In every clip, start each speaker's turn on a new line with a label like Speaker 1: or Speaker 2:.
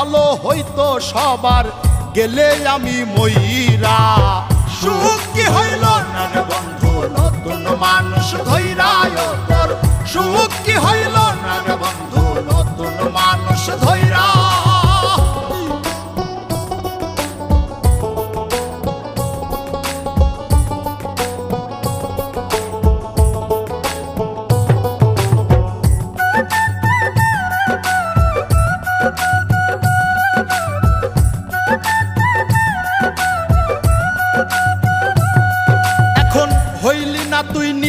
Speaker 1: ভালো হইতো সবার, গেলে আমি ময়রা সুখ কি হইল না বন্ধু? নতুন মানুষ ধৈরায় তোর। সুখ কি হইল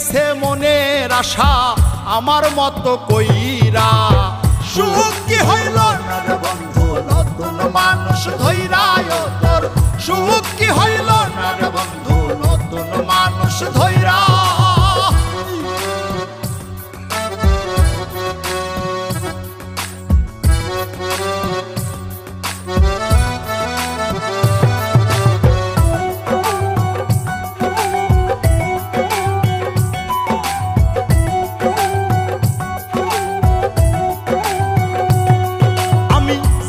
Speaker 1: গেছে মনের আশা আমার মতো কইরা। সুখ কি হইল?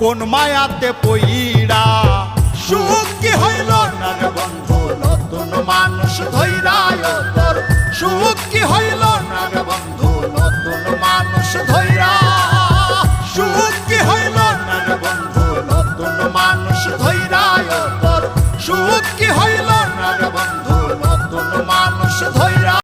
Speaker 1: কোন মায়াতে পইরা সুখ কি হইল না বন্ধু, নতুন মানুষ ধৈরা তোর সুখ কি হইল না বন্ধু, নতুন মানুষ ধৈরা সুখ কি হইল না বন্ধু, নতুন মানুষ ধৈরা তোর সুখ কি হইল